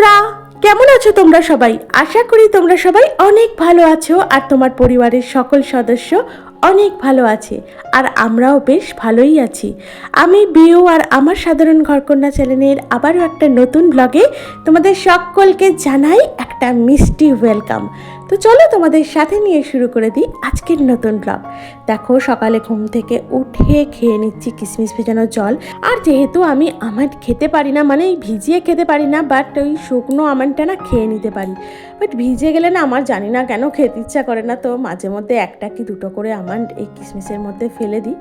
বন্ধুরা, কেমন আছো তোমরা সবাই? আশা করি তোমরা সবাই অনেক ভালো আছো আর তোমার পরিবারের সকল সদস্য অনেক ভালো আছে, আর আমরাও বেশ ভালোই আছি। আমি বিউ আর আমার সাধারণ ঘরকন্যা চ্যানেলের আবারও একটা নতুন ব্লগে তোমাদের সকলকে জানাই একটা মিষ্টি ওয়েলকাম তো চলো তোমাদের সাথে নিয়ে শুরু করে দিই আজকের নতুন ব্লগ দেখো, সকালে ঘুম থেকে উঠে খেয়ে নিচ্ছি কিশমিশ ভেজানো জল। আর যেহেতু আমি আমার খেতে পারি না মানে ভিজিয়ে খেতে পারি না বাট ওই শুকনো আমন্ডটা না খেয়ে নিতে পারি। বাট ভিজে গেলে না আমার জানি না কেন খেতে ইচ্ছা করে না। তো মাঝে মধ্যে একটা কি দুটো করে আমার এই কিশমিশের মধ্যে ফেলে দিই।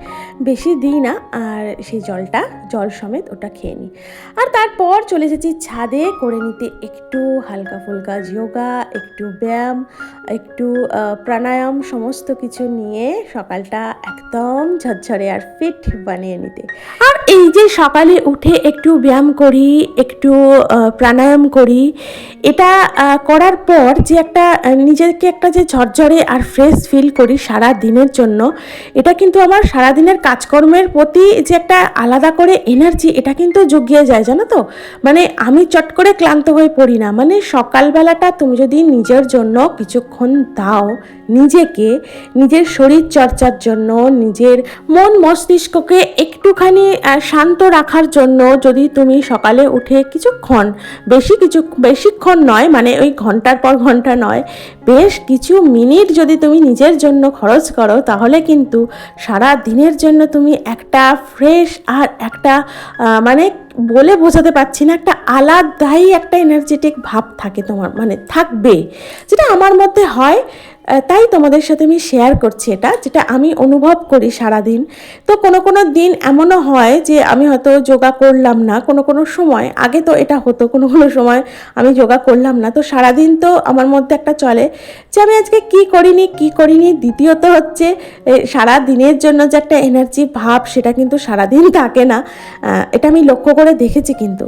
বেশি দিই না, আর সেই জলটা, জল সমেত ওটা খেয়ে নিই। আর তারপর চলে এসেছি ছাদে করে নিতে একটু হালকা ফুলকা যোগা, একটু ব্যায়াম, একটু প্রাণায়াম সমস্ত কিছু নিয়ে সকালটা একদম ঝরঝরে আর ফিট বানিয়ে নিতে। আর এই যে সকালে উঠে একটু ব্যায়াম করি, একটু প্রাণায়াম করি, এটা করার পর যে একটা নিজেকে একটা যে ঝরঝরে আর ফ্রেশ ফিল করি সারা দিনের জন্য, এটা কিন্তু আমার সারা দিনের কাজকর্মের প্রতি যে একটা আলাদা করে এনার্জি এটা কিন্তু জুগিয়ে যায়, জানো তো? মানে আমি চট করে ক্লান্ত হয়ে পড়ি না। মানে সকালবেলাটা তুমি যদি নিজের জন্য কিছুক্ষণ দাও নিজেকে, নিজের শরীর চর্চার জন্য, নিজের মন মস্তিষ্ককে একটুখানি শান্ত রাখার জন্য যদি তুমি সকালে উঠে কিছুক্ষণ, বেশি কিছু, বেশিক্ষণ নয় মানে ওই ঘণ্টার পর ঘণ্টা নয় বেশ কিছু মিনিট যদি তুমি নিজের জন্য খরচ করো, তাহলে কিন্তু সারা দিনের জন্য তুমি একটা ফ্রেশ আর একটা মানে বলে বোঝাতে পারছি না, একটা আলাদাই একটা এনার্জেটিক ভাব থাকে তোমার মানে থাকবে। যেটা আমার মধ্যে হয় তাই তোমাদের সাথে আমি শেয়ার করছি এটা, যেটা আমি অনুভব করি সারাদিন। তো কোনো কোনো দিন এমনও হয় যে আমি হয়তো যোগা করলাম না, কোনো কোনো সময়, আগে তো এটা হতো, কোনো কোনো সময় আমি যোগা করলাম না, তো সারাদিন তো আমার মধ্যে একটা চলে যে আমি আজকে কি করিনি কি করিনি, দ্বিতীয়ত হচ্ছে সারা দিনের জন্য যে একটা এনার্জি ভাব, সেটা কিন্তু সারাদিন থাকে না। এটা আমি লক্ষ্য করে দেখেছি কিন্তু।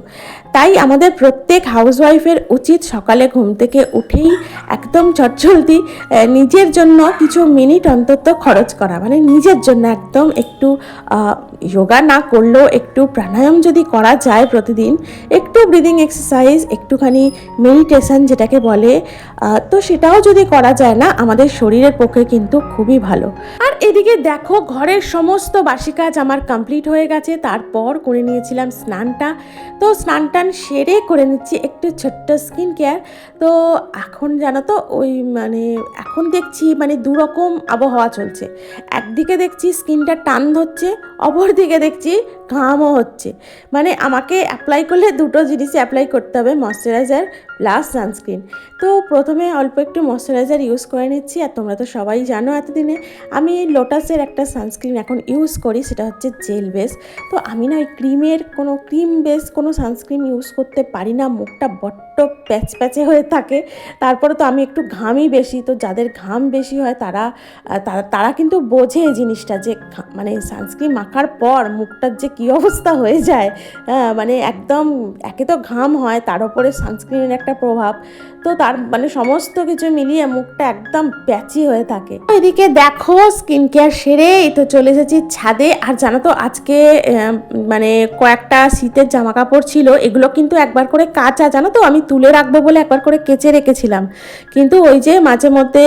তাই আমাদের প্রত্যেক হাউসওয়াইফের উচিত সকালে ঘুম থেকে উঠেই একদম চটচলতি নিজের জন্য কিছু মিনিট অন্তত খরচ করা। মানে নিজের জন্য একদম একটু যোগা না করলেও একটু প্রাণায়াম যদি করা যায় প্রতিদিন, একটু ব্রিদিং এক্সারসাইজ একটুখানি মেডিটেশন যেটাকে বলে তো সেটাও যদি করা যায় না, আমাদের শরীরের পক্ষে কিন্তু খুবই ভালো। আর এদিকে দেখো, ঘরের সমস্ত বাসি কাজ আমার কমপ্লিট হয়ে গেছে। তারপর করে নিয়েছিলাম স্নানটা। তো স্নান সেরে করে নিচ্ছি একটু ছোট্ট স্কিন কেয়ার। তো এখন জানো তো, ওই মানে এখন দেখছি মানে দুরকম আবহাওয়া চলছে। একদিকে দেখছি স্কিনটা টান ধরছে অপরদিকে দেখছি ঘামও হচ্ছে। মানে আমাকে অ্যাপ্লাই করলে দুটো জিনিসই অ্যাপ্লাই করতে হবে ময়শ্চারাইজার প্লাস সানস্ক্রিন তো প্রথমে অল্প একটু ময়শ্চারাইজার ইউজ করে নিচ্ছি, আর তোমরা তো সবাই জানো এতদিনে। আমি লোটাসের একটা সানস্ক্রিন এখন ইউজ করি, সেটা হচ্ছে জেল বেস তো আমি না ওই ক্রিমের কোনো ক্রিম বেস কোনো সানস্ক্রিন ইউজ করতে পারি না, মুখটা বড্ড প্যাচ প্যাচে হয়ে থাকে। তারপরে তো আমি একটু ঘামই বেশি। তো যাদের ঘাম বেশি হয় তারা তারা কিন্তু বোঝে এই জিনিসটা যে মানে সানস্ক্রিন মাখার পর মুখটার যে কী অবস্থা হয়ে যায় আহ, মানে একদম একে তো ঘাম হয় তার উপরে সানস্ক্রিনের একটা প্রভাব। তো তার মানে সমস্ত কিছু মিলিয়ে মুখটা একদম প্যাচি হয়ে থাকে। এদিকে দেখো স্কিন কেয়ার সেরে এই তো চলে এসেছি ছাদে। আর জানো তো আজকে মানে কয়েকটা শীতের জামা কাপড় ছিল এগুলো কিন্তু একবার করে কাঁচা। জানো তো আমি তুলে রাখব বলে একবার করে কেচে রেখেছিলাম। কিন্তু ওই যে মাঝে মধ্যে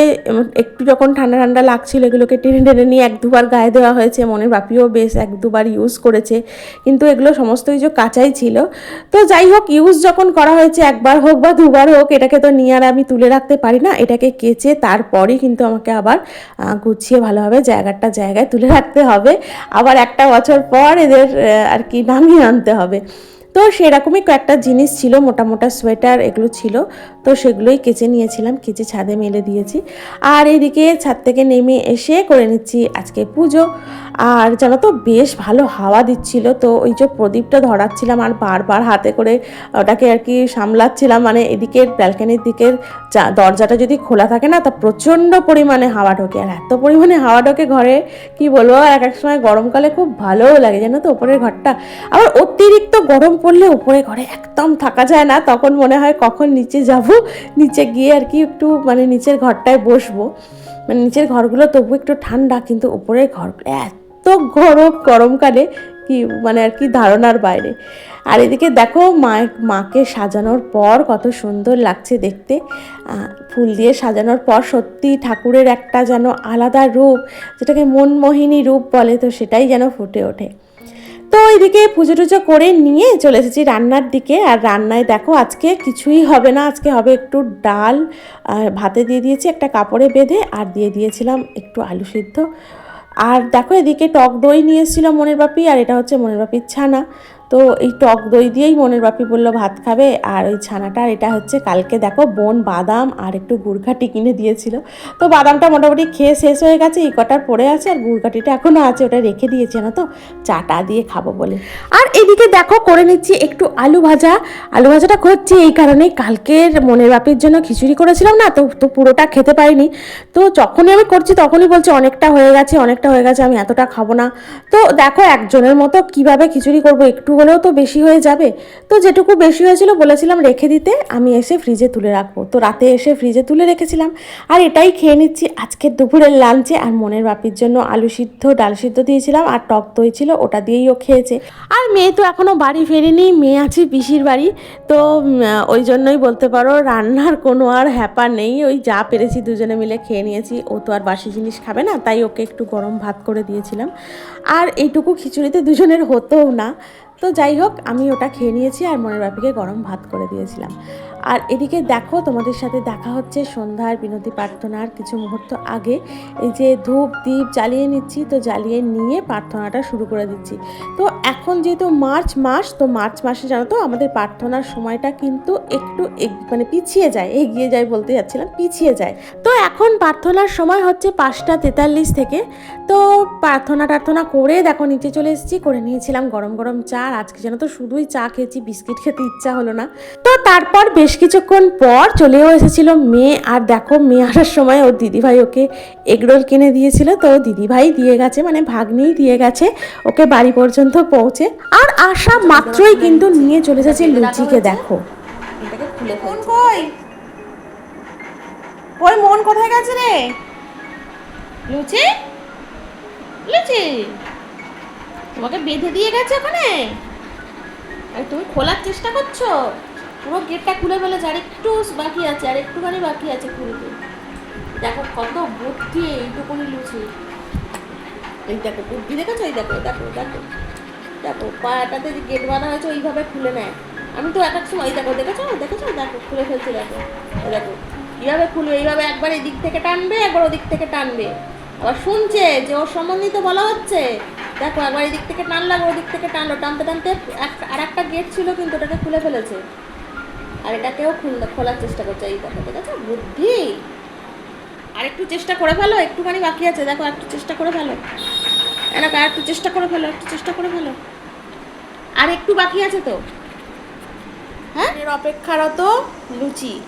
একটু যখন ঠান্ডা ঠান্ডা লাগছিল, এগুলোকে টেনে টেনে নিয়ে এক দুবার গায়ে দেওয়া হয়েছে। মনের বাপিও বেশ এক দুবার ইউজ করেছে। কিন্তু এগুলো সমস্ত কিছু কাঁচাই ছিল। তো যাই হোক ইউজ যখন করা হয়েছে, একবার হোক বা দুবার হোক, এটাকে তো নিয়ে আর আমি তুলে রাখতে পারি না। এটাকে কেচে তারপরেই কিন্তু আমাকে আবার গুছিয়ে ভালোভাবে জায়গাটা জায়গায় তুলে রাখতে হবে। আবার একটা বছর পর এদের আর কি নামিয়ে আনতে হবে। তো সেরকমই কয়েকটা জিনিস ছিল মোটা মোটা সোয়েটার এগুলো ছিল। তো সেগুলোই কেচে নিয়েছিলাম, কেচে ছাদে মেলে দিয়েছি। আর এদিকে ছাদ থেকে নেমে এসে করে নিচ্ছি আজকে পুজো। আর জানো তো, বেশ ভালো হাওয়া দিচ্ছিল। তো ওই যে প্রদীপটা ধরাচ্ছিলাম আর বারবার হাতে করে ওটাকে আর কি সামলাচ্ছিলাম। মানে এদিকের ব্যালকানির দিকের দরজাটা যদি খোলা থাকে না, তা প্রচণ্ড পরিমাণে হাওয়া ঢোকে। আর এত পরিমাণে হাওয়া ঢোকে ঘরে, কি বলব, এক এক সময় গরমকালে খুব ভালোও লাগে, জানো তো উপরের ঘরটা। আবার অতিরিক্ত গরম পড়লে উপরে ঘরে একদম থাকা যায় না। তখন মনে হয় কখন নিচে যাব, নিচে গিয়ে আর কি একটু মানে নিচের ঘরটায় বসবো। মানে নিচের ঘরগুলো তবু একটু ঠান্ডা, কিন্তু উপরের ঘরগুলো এত গরম গরমকালে কি মানে আর কি ধারণার বাইরে। আর এদিকে দেখো মা, মাকে সাজানোর পর কত সুন্দর লাগছে দেখতে। ফুল দিয়ে সাজানোর পর সত্যি ঠাকুরের একটা যেন আলাদা রূপ, যেটাকে মনমোহিনী রূপ বলে, তো সেটাই যেন ফুটে ওঠে। তো এইদিকে পুজো টুজো করে নিয়ে চলে এসেছি রান্নার দিকে। আর রান্নায় দেখো আজকে কিছুই হবে না, আজকে হবে একটু ডাল ভাতে দিয়ে দিয়েছি একটা কাপড়ে বেঁধে, আর দিয়ে দিয়েছিলাম একটু আলু সিদ্ধ। আর দেখো এদিকে টক দই নিয়ে এসেছিল মনের বাপি, আর এটা হচ্ছে মনের বাপির ছানা। তো এই টক দই দিয়েই মনের বাপি বলল, ভাত খাবে? আর ওই ছানাটা, আর এটা হচ্ছে কালকে দেখো, বোন বাদাম আর একটু গুড়ঘাটি কিনে দিয়েছিল। তো বাদামটা মোটামুটি খেয়ে শেষ হয়ে গেছে, এই কটার পড়ে আছে, আর গুড়ঘাটিটা এখনও আছে, ওটা রেখে দিয়েছে না তো, চাটা দিয়ে খাব বলে। আর এদিকে দেখো, করে নিচ্ছি একটু আলু ভাজা। আলু ভাজাটা করছি এই কারণেই, কালকের মনের বাপির জন্য খিচুড়ি করেছিলাম না, তো তো পুরোটা খেতে পারিনি। তো যখনই আমি করছি, তখনই বলছে, অনেকটা হয়ে গেছে, অনেকটা হয়ে গেছে, আমি এতটা খাব না। তো দেখো, একজনের মতো কীভাবে খিচুড়ি করব, একটু হলেও তো বেশি হয়ে যাবে। তো যেটুকু বেশি হয়েছিল বলেছিলাম রেখে দিতে, আমি এসে ফ্রিজে তুলে রাখব। তো রাতে এসে ফ্রিজে তুলে রেখেছিলাম। আর এটাই খেয়ে নিচ্ছি। আজকের দুপুরের লাঞ্চে আর মনের বাপির জন্য আলু সিদ্ধ, ডাল সিদ্ধ দিয়েছিলাম। আর টক দই ছিল, ওটা দিয়েই ও খেয়েছে। আর মেয়ে তো এখনও বাড়ি ফেরেনি। মেয়ে আছে পিসির বাড়ি। তো ওই জন্যই বলতে পারো রান্নার কোনো আর হ্যাপা নেই। ওই যা পেরেছি দুজনে মিলে খেয়ে নিয়েছি। ও তো আর বাসি জিনিস খাবে না, তাই ওকে একটু গরম ভাত করে দিয়েছিলাম। আর এইটুকু খিচুড়িতে দুজনের হতোও না। তো যাই হোক, আমি ওটা খেয়ে নিয়েছি আর মনের বাপিকে গরম ভাত করে দিয়েছিলাম। আর এদিকে দেখো, তোমাদের সাথে দেখা হচ্ছে সন্ধ্যার বিনতি প্রার্থনার কিছু মুহূর্ত আগে। এই যে ধূপ দ্বীপ জ্বালিয়ে নিচ্ছি, তো জ্বালিয়ে নিয়ে প্রার্থনাটা শুরু করে দিচ্ছি। তো এখন যেহেতু মার্চ মাস, তো মার্চ মাসে জানো তো, আমাদের প্রার্থনার সময়টা কিন্তু একটু মানে পিছিয়ে যায়, এগিয়ে যায় বলতে যাচ্ছিলাম, পিছিয়ে যায়। তো এখন প্রার্থনার সময় হচ্ছে পাঁচটা তেতাল্লিশ থেকে। তো প্রার্থনা টার্থনা করে দেখো, নিচে চলে এসেছি, করে নিয়েছিলাম গরম গরম চা আজকে যেন তো শুধুই চা খেয়েছি, বিস্কিট খেতে ইচ্ছা হলো না। তো তারপর বেশ কিছুক্ষণ পর চলেও এসেছিল মেয়ে, আর দেখো মেয়ে আসার সময় ওর দিদিভাই ওকে এগরোল কিনে দিয়েছিল, তো দিদিভাই দিয়ে গেছে মানে ভাগ্নেই দিয়ে গেছে, ওকে বাড়ি পর্যন্ত পৌঁছে। আর আসা মাত্রই কিন্তু নিয়ে চলে এসেছে লুচিকে, দেখো। মন মন কোথায় গেছে রে? লুচি? লুচি? তোমাকে বেঁধে দিয়ে গেছে ওখানে? তুমি খোলার চেষ্টা করছ? পুরো গেটটা খুলে ফেলেছে, আর একটু বাকি আছে, আর একটুখানি বাকি আছে খুলতে। দেখো কত বুদ্ধি এইটুকুনি লুচি। এই দেখো, বুদ্ধি দেখেছ? এই দেখো দেখো দেখো। দেখো পাটাতে যে গেট বাঁধা হয়েছে, ওইভাবে খুলে নেয়। আমি তো এক এক সময় দেখো, দেখেছ? দেখেছ? দেখো, খুলে ফেলছে, দেখো। দেখো, কীভাবে খুলবে? এইভাবে একবার এই দিক থেকে টানবে, একবার ওদিক থেকে টানবে। আবার শুনছে যে ওর সম্বন্ধেই তো বলা হচ্ছে। দেখো একবার এদিক থেকে টানলো একবার ওদিক থেকে টানলো টানতে টানতে আর একটা গেট ছিল কিন্তু ওটাকে খুলে ফেলেছে। আর এটাকেও খুল খোলার চেষ্টা করছে। এই দেখো আছে বুদ্ধি! আর একটু চেষ্টা করে ফেলো, একটুখানি বাকি আছে। দেখো একটু চেষ্টা করে ফেলো। আর একটু চেষ্টা করে ফেলো, একটু চেষ্টা করে ফেলো। আর একটু বাকি আছে তো? হ্যাঁ? অপেক্ষারত লুচি।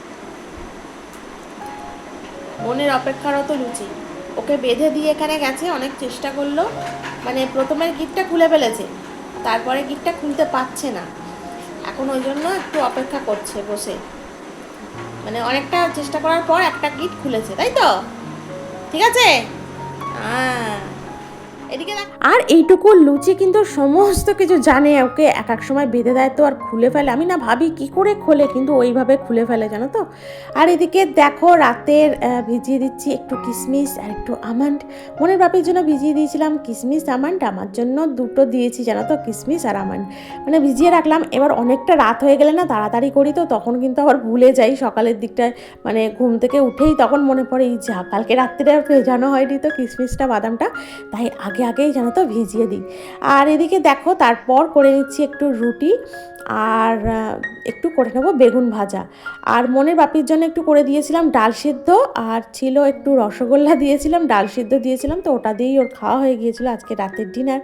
মনের অপেক্ষারত লুচি। ওকে বেঁধে দিয়ে এখানে গেছে, অনেক চেষ্টা করল। মানে প্রথমের গিটটা খুলে ফেলেছে, তারপরে গিটটা খুলতে পারছে না। এখন ওই জন্য একটু অপেক্ষা করছে বসে। মানে অনেকটা চেষ্টা করার পর একটা গিট খুলেছে, তাই তো? ঠিক আছে? হ্যাঁ। আর এইটুকু লুচি কিন্তু সমস্ত কিছু জানে, ওকে এক এক সময় বেঁধে দেয় তো আর খুলে ফেলে। আমি না ভাবি কি করে খোলে, কিন্তু ওইভাবে খুলে ফেলে, জানো তো? আর এদিকে দেখো রাতের ভিজিয়ে দিচ্ছি একটু কিশমিশ আর একটু আমন্ড। মনের বাপির জন্য ভিজিয়ে দিয়েছিলাম কিশমিশ আমন্ড। আমার জন্য দুটো দিয়েছি, জানো তো কিশমিশ আর আমন্ড। মানে ভিজিয়ে রাখলাম, এবার অনেকটা রাত হয়ে গেলে না তাড়াতাড়ি করি তো, তখন কিন্তু আবার ভুলে যাই সকালের দিকটায়। মানে ঘুম থেকে উঠেই তখন মনে পড়ে, এই যা, কালকে রাত্রে আর ভেজানো হয়নি তো কিশমিশটা বাদামটা? তাই আগে আগেই জানো তো ভিজিয়ে দিই। আর এদিকে দেখো, তারপর করে নিচ্ছি একটু রুটি আর একটু করে নেব বেগুন ভাজা। আর মনের বাপির জন্য একটু করে দিয়েছিলাম ডাল সিদ্ধ আর ছিল একটু রসগোল্লা দিয়েছিলাম, ডাল সিদ্ধ দিয়েছিলাম, তো ওটা দিয়েই ওর খাওয়া হয়ে গিয়েছিল আজকে রাতের ডিনার।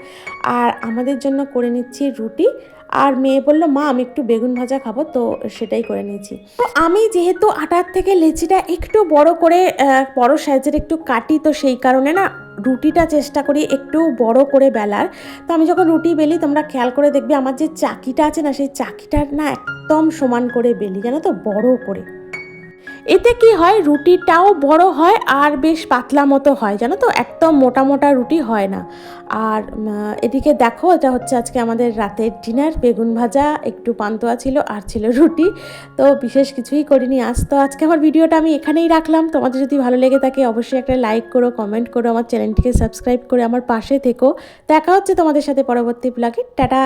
আর আমাদের জন্য করে নিচ্ছি রুটি আর মেয়ে বলল, মা, আমি একটু বেগুন ভাজা খাব। তো সেটাই করে নিয়েছি। তো আমি যেহেতু আটার থেকে লেচিটা একটু বড় করে বড় সাইজের একটু কাটি, তো সেই কারণে না রুটিটা চেষ্টা করি একটু বড় করে বেলার। তো আমি যখন রুটি বেলি, তোমরা খেয়াল করে দেখবে, আমার যে চাকিটা আছে না, সেই চাকিটার না একদম সমান করে বেলি, জানো তো? বড় করে। এতে কি হয়? রুটিটাও বড় হয় আর বেশ পাতলা মতো হয়, জানো তো? একদম মোটা মোটা রুটি হয় না। আর এদিকে দেখো, এটা হচ্ছে আজকে আমাদের রাতের ডিনার। বেগুন ভাজা, একটু পান্তোয়া ছিল, আর ছিল রুটি। তো বিশেষ কিছুই করিনি। আজ তো আজকে আমার ভিডিওটা আমি এখানেই রাখলাম। তোমাদের যদি ভালো লেগে থাকে, অবশ্যই একটা লাইক করো কমেন্ট করো, আমার চ্যানেলটিকে সাবস্ক্রাইব করে আমার পাশে থেকো। দেখা হচ্ছে তোমাদের সাথে পরবর্তী ব্লগে টাটা!